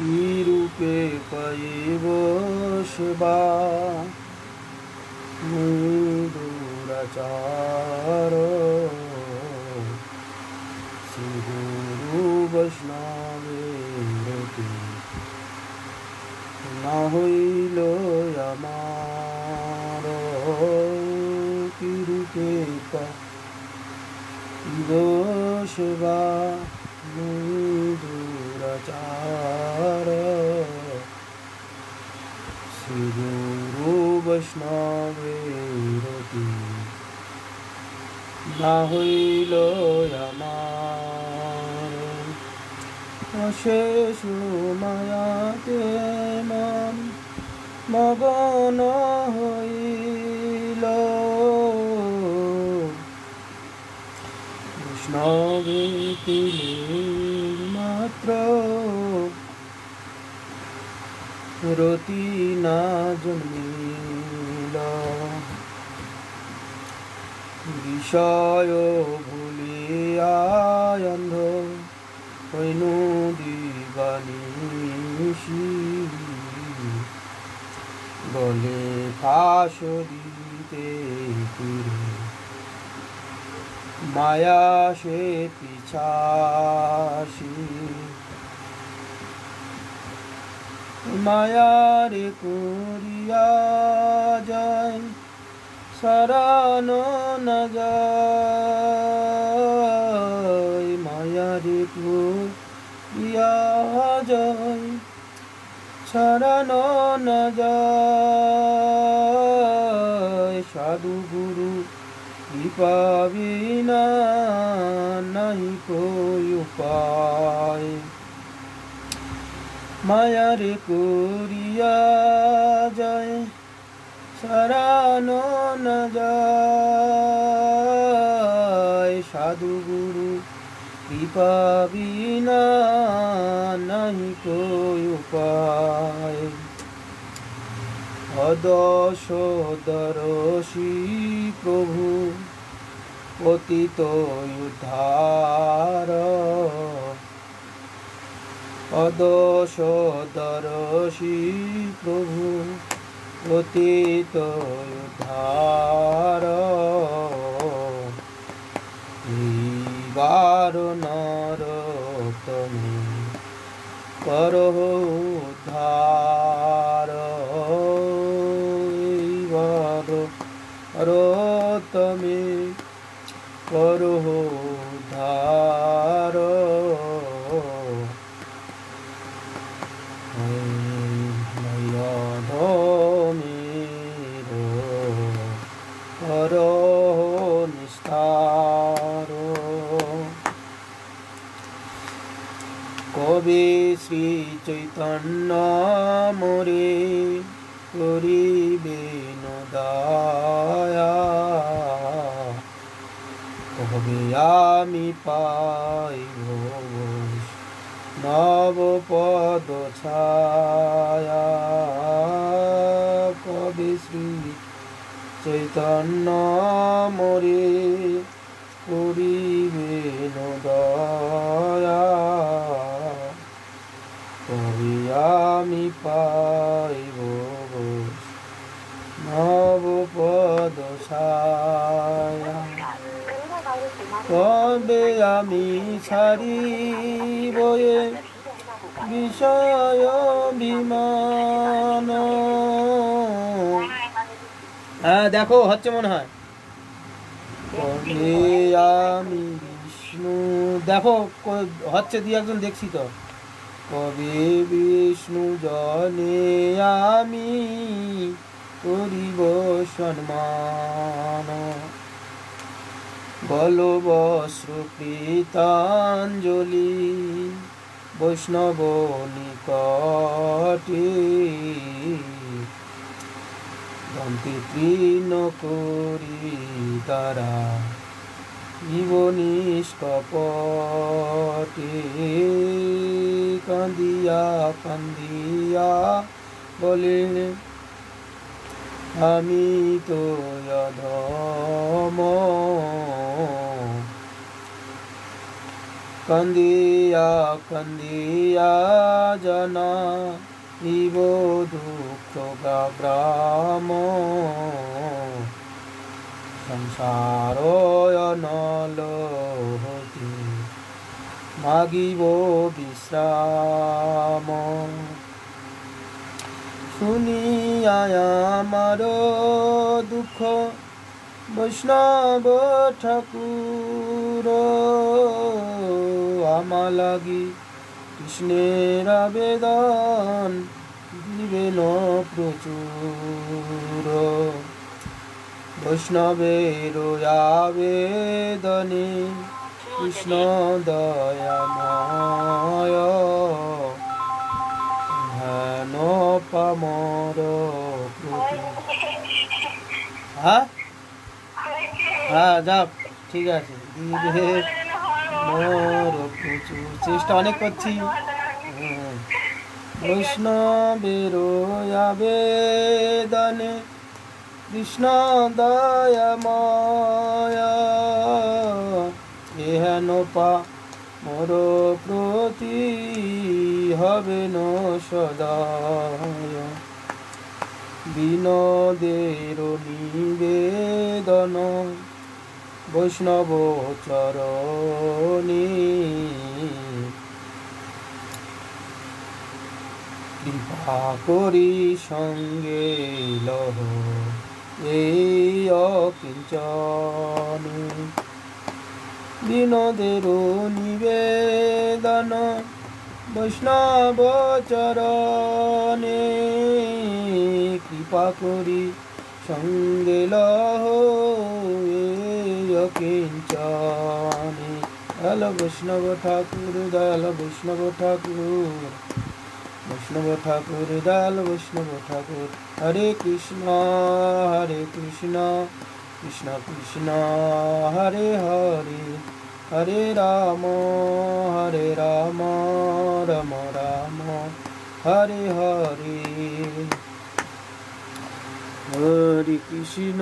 কি রূপে পাইব সেবা দুরাচার শ্রী বৈষ্ণবের না হইল আমার কি রূপে পাইব সেবা শ্রী গুরু বৈষ্ণবের না হইল আমার অশেষ মায়াতে মন মগন হইল বৈষ্ণবে তিনি মাত্র রতি না জন্মিল। বিষয় ভুলিয়ায় অন্ধ হইন দিবানিশি বলে ফাঁস দিতে ফিরে। মায়া সে পিছাসি। মায়ার করিয়া যায় সারানো না যায়। মায়ার করিয়া যায় ছাড়ানো না যায়। সাধু গুরু কৃপা নাই কই উপায়। মায়ার করিয়া যায়, সারানো যায়। সাধু গুরু, কৃপা বিনা নাহি কই উপায়। অদশ দরশি প্রভু পতিত উদ্ধার। অদশ দরশি প্রভু পতিত উদ্ধার। এইবার নর তুমি করহ উদ্ধার। এইবার তুমি করহ উদ্ধার। কবে শ্রী চৈতন্য মোরে করিবে নদায়া। কবে আমি পাইব নবপদ ছায়া কবি শ্রী চৈতন্য মরে করিবে দয়া কবি আমি পাইব নবপদ ছায়া কবে আমি ছাড়িব বিষয় বিমান হ্যাঁ দেখো, হচ্ছে মনে হয়। আমি বিষ্ণু? দেখো হচ্ছে দিয়ে একজন দেখছি তো। কবে বিষ্ণু জনে আমি করিব সম্মান? বলবশ্রুকৃতাঞ্জলি বৈষ্ণব নিকটে দন্তে তৃণ করি তারা। ইব নিষ্কপটে কান্দিয়া কান্দিয়া বলে, আমি তো অধম কান্দিয়া কান্দিয়া জানা ইব দুঃখ গ্রাম সংসার অনল মাগিব বিশ্রাম। শুনিয়া আমার দুঃখ বৈষ্ণব ঠাকুর, আমা লাগি কৃষ্ণের আবেদন দিবেন প্রচুর। বৈষ্ণবের আবেদনে কৃষ্ণ দয়াময়, হেন পামর হ্যাঁ? হ্যাঁ ঠিক আছে। চেষ্টা অনেক করছি। হুম। বৈষ্ণবের আবেদনে কৃষ্ণ দয়াময় এহেন পা মোর প্রতি হবে ন সদায় বিনোদের নিবেদন বৈষ্ণব চরণী। কৃপা করি সঙ্গে লহ এই অকিঞ্চন। বিনোদের নিবেদন বৈষ্ণব চরণে। কৃপা করি সঙ্গে লহ কিঞ্চনে। দয়াল বৈষ্ণব ঠাকুর, দয়াল বৈষ্ণব ঠাকুর। বৈষ্ণব ঠাকুর, দয়াল বৈষ্ণব ঠাকুর। হরে কৃষ্ণ হরে কৃষ্ণ। কৃষ্ণ কৃষ্ণ, হরে হরে। হরে রাম হরে রাম রাম রাম। হরে হরে। হরে কৃষ্ণ।